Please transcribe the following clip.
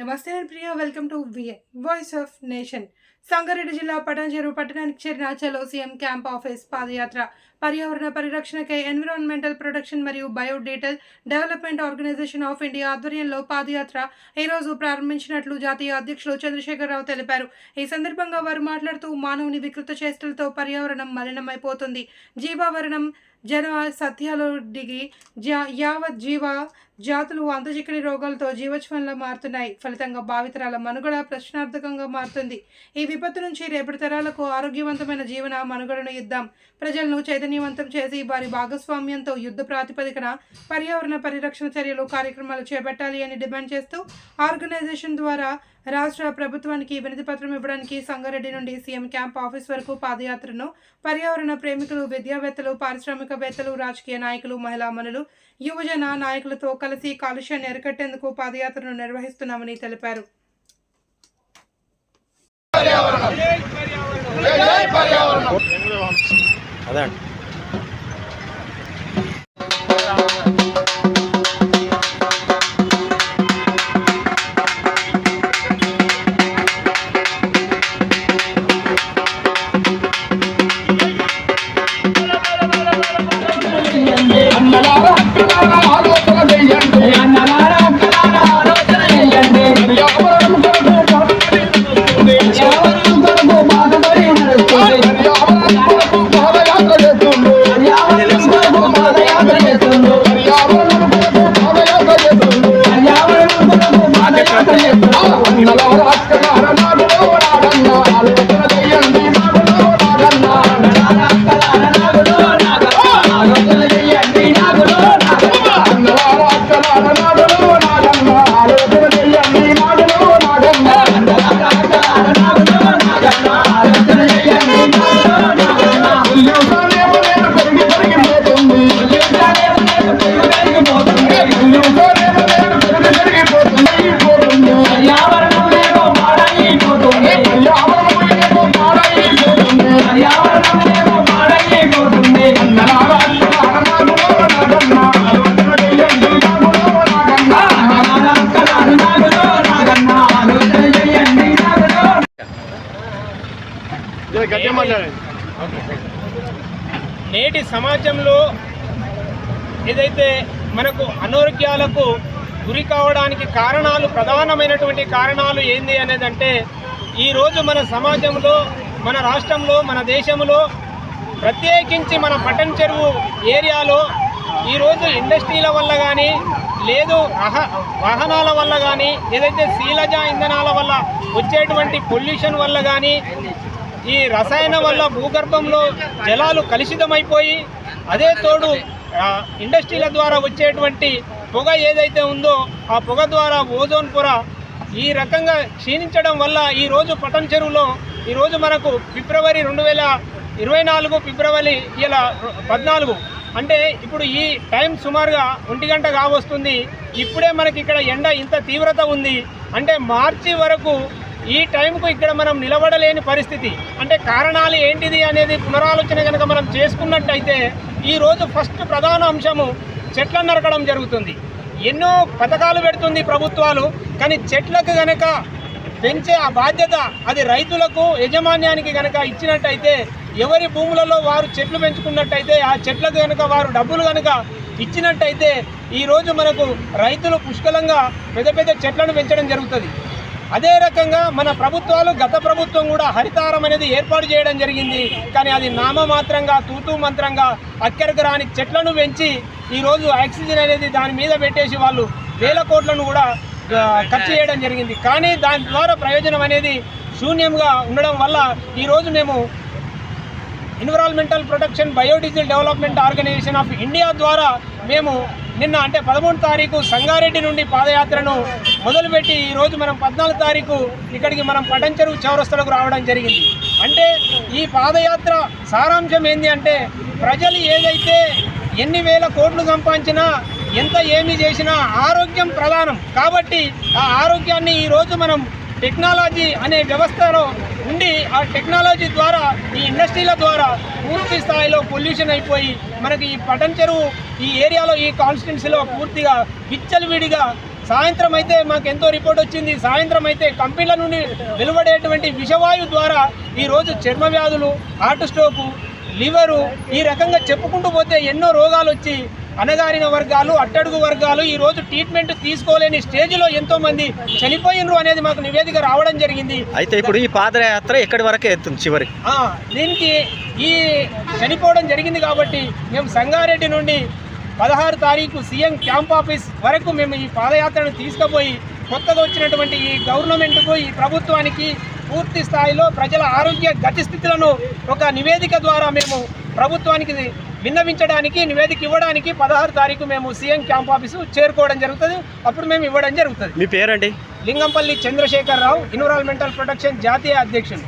నేను Priya welcome to VA voice of nation. Sangareddy జిల్లా పటాన్చెరు పట్టణానికి చేరిన చలో సీఎం క్యాంప్ ఆఫీస్ పాదయాత్ర పర్యావరణ పరిరక్షణకై ఎన్విరాన్మెంటల్ ప్రొటెక్షన్ మరియు బయోడేటల్ డెవలప్మెంట్ ఆర్గనైజేషన్ ఆఫ్ ఇండియా ఆధ్వర్యంలో పాదయాత్ర ఈ రోజు ప్రారంభించినట్లు జాతీయ అధ్యక్షులు చంద్రశేఖరరావు తెలిపారు. ఈ సందర్భంగా వారు మాట్లాడుతూ మానవుని వికృత చేష్టలతో పర్యావరణం మలినమైపోతుంది. జీవావరణం జన సత్యాలు దిగి జా యావత్ జీవ జాతులు అంతచిక్కని రోగాలతో జీవచ్వనంలో మారుతున్నాయి. ఫలితంగా భావితరాల మనుగడ ప్రశ్నార్థకంగా మారుతుంది. ఈ విపత్తు నుంచి రేపటి తరాలకు ఆరోగ్యవంతమైన జీవన మనుగడను ఇద్దాం. ప్రజలను చైతన్యవంతం చేసి వారి భాగస్వామ్యంతో యుద్ధ ప్రాతిపదికన పర్యావరణ పరిరక్షణ చర్యలు కార్యక్రమాలు చేపట్టాలి అని డిమాండ్ చేస్తూ ఆర్గనైజేషన్ ద్వారా రాష్ట్ర ప్రభుత్వానికి వినతి పత్రం ఇవ్వడానికి సంగారెడ్డి నుండి సీఎం క్యాంప్ ఆఫీస్ వరకు పాదయాత్రను పర్యావరణ ప్రేమికులు విద్యావేత్తలు పారిశ్రామికవేత్తలు రాజకీయ నాయకులు మహిళా మనులు యువజన నాయకులతో కలిసి కాలుష్యాన్ని అరికట్టేందుకు పాదయాత్రను నిర్వహిస్తున్నామని తెలిపారు. అదే నేటి సమాజంలో ఏదైతే మనకు అనారోగ్యాలకు గురి కావడానికి కారణాలు ప్రధానమైనటువంటి కారణాలు ఏంది అనేదంటే ఈరోజు మన సమాజంలో మన రాష్ట్రంలో మన దేశంలో ప్రత్యేకించి మన పట్టణ చెరువు ఏరియాలో ఈరోజు ఇండస్ట్రీల వల్ల కానీ లేదు వాహ- వాహనాల వల్ల కానీ ఏదైతే శీలజ ఇంధనాల వల్ల వచ్చేటువంటి పొల్యూషన్ వల్ల కానీ ఈ రసాయన వల్ల భూగర్భంలో జలాలు కలుషితమైపోయి అదే తోడు ఇండస్ట్రీల ద్వారా వచ్చేటువంటి పొగ ఏదైతే ఉందో ఆ పొగ ద్వారా ఓజోన్ పొర ఈ రకంగా క్షీణించడం వల్ల ఈరోజు పటం చెరువులో ఈరోజు మనకు ఫిబ్రవరి రెండు వేల ఇరవై నాలుగు ఫిబ్రవరి ఇలా పద్నాలుగు. అంటే ఇప్పుడు ఈ టైం సుమారుగా ఒంటి గంట కావస్తుంది. ఇప్పుడే మనకి ఇక్కడ ఎండ ఇంత తీవ్రత ఉంది. అంటే మార్చి వరకు ఈ టైంకు ఇక్కడ మనం నిలబడలేని పరిస్థితి. అంటే కారణాలు ఏంటిది అనేది పునరాలోచన కనుక మనం చేసుకున్నట్టయితే ఈరోజు ఫస్ట్ ప్రధాన అంశము చెట్లను నరకడం జరుగుతుంది. ఎన్నో పథకాలు పెడుతుంది ప్రభుత్వాలు కానీ చెట్లకు గనక పెంచే ఆ బాధ్యత అది రైతులకు యజమాన్యానికి కనుక ఇచ్చినట్టయితే ఎవరి భూములలో వారు చెట్లు పెంచుకున్నట్టయితే ఆ చెట్లకు కనుక వారు డబ్బులు కనుక ఇచ్చినట్టయితే ఈరోజు మనకు రైతులు పుష్కలంగా పెద్ద పెద్ద చెట్లను పెంచడం జరుగుతుంది. అదే రకంగా మన ప్రభుత్వాలు గత ప్రభుత్వం కూడా హరితారం అనేది ఏర్పాటు చేయడం జరిగింది. కానీ అది నామమాత్రంగా తూతూ మంత్రంగా అక్కరకు రాని చెట్లను పెంచి ఈరోజు ఆక్సిజన్ అనేది దాని మీద పెట్టేసి వాళ్ళు వేల కోట్లను కూడా ఖర్చు చేయడం జరిగింది. కానీ దాని ద్వారా ప్రయోజనం అనేది శూన్యంగా ఉండడం వల్ల ఈరోజు మేము environmental protection biodiesel development organisation of India ద్వారా మేము నిన్న అంటే పదమూడు తారీఖు సంగారెడ్డి నుండి పాదయాత్రను మొదలుపెట్టి ఈరోజు మనం పద్నాలుగు తారీఖు ఇక్కడికి మనం పటంచెరువు చౌరస్తలకు రావడం జరిగింది. అంటే ఈ పాదయాత్ర సారాంశం ఏంటి అంటే ప్రజలు ఏదైతే ఎన్ని వేల కోట్లు సంపాదించినా ఎంత ఏమి చేసినా ఆరోగ్యం ప్రధానం. కాబట్టి ఆ ఆరోగ్యాన్ని ఈరోజు మనం టెక్నాలజీ అనే వ్యవస్థలో ఉండి ఆ టెక్నాలజీ ద్వారా ఈ ఇండస్ట్రీల ద్వారా పూర్తి స్థాయిలో పొల్యూషన్ అయిపోయి మనకి ఈ పటన్ చెరువు ఈ ఏరియాలో ఈ కాన్స్టిట్యున్సీలో పూర్తిగా విచ్చలవిడిగా సాయంత్రం అయితే మాకు ఎంతో రిపోర్ట్ వచ్చింది. సాయంత్రం అయితే కంపెనీల నుండి వెలువడేటువంటి విషవాయు ద్వారా ఈరోజు చర్మ వ్యాధులు హార్ట్ స్ట్రోకు లివరు ఈ రకంగా చెప్పుకుంటూ పోతే ఎన్నో రోగాలు వచ్చి అణగారిన వర్గాలు అట్టడుగు వర్గాలు ఈ రోజు ట్రీట్మెంట్ తీసుకోలేని స్టేజ్లో ఎంతో మంది చనిపోయినరు అనేది మాకు నివేదిక రావడం జరిగింది. అయితే ఇప్పుడు ఈ పాదయాత్ర ఎక్కడి వరకే ఎత్తుంది చివరి? దీనికి ఈ చనిపోవడం జరిగింది కాబట్టి మేము సంగారెడ్డి నుండి పదహారు తారీఖు సీఎం క్యాంప్ ఆఫీస్ వరకు మేము ఈ పాదయాత్రను తీసుకుపోయి కొత్తగా వచ్చినటువంటి ఈ గవర్నమెంట్కు ఈ ప్రభుత్వానికి పూర్తి స్థాయిలో ప్రజల ఆరోగ్య గతిస్థితులను ఒక నివేదిక ద్వారా మేము ప్రభుత్వానికి విన్నవించడానికి నివేదిక ఇవ్వడానికి పదహారు తారీఖు మేము సీఎం క్యాంప్ ఆఫీసు చేరుకోవడం జరుగుతుంది. అప్పుడు మేము ఇవ్వడం జరుగుతుంది. మీ పేరండి? లింగంపల్లి చంద్రశేఖర్ రావు ఎన్విరాన్మెంటల్ ప్రొటెక్షన్ జాతీయ అధ్యక్షులు.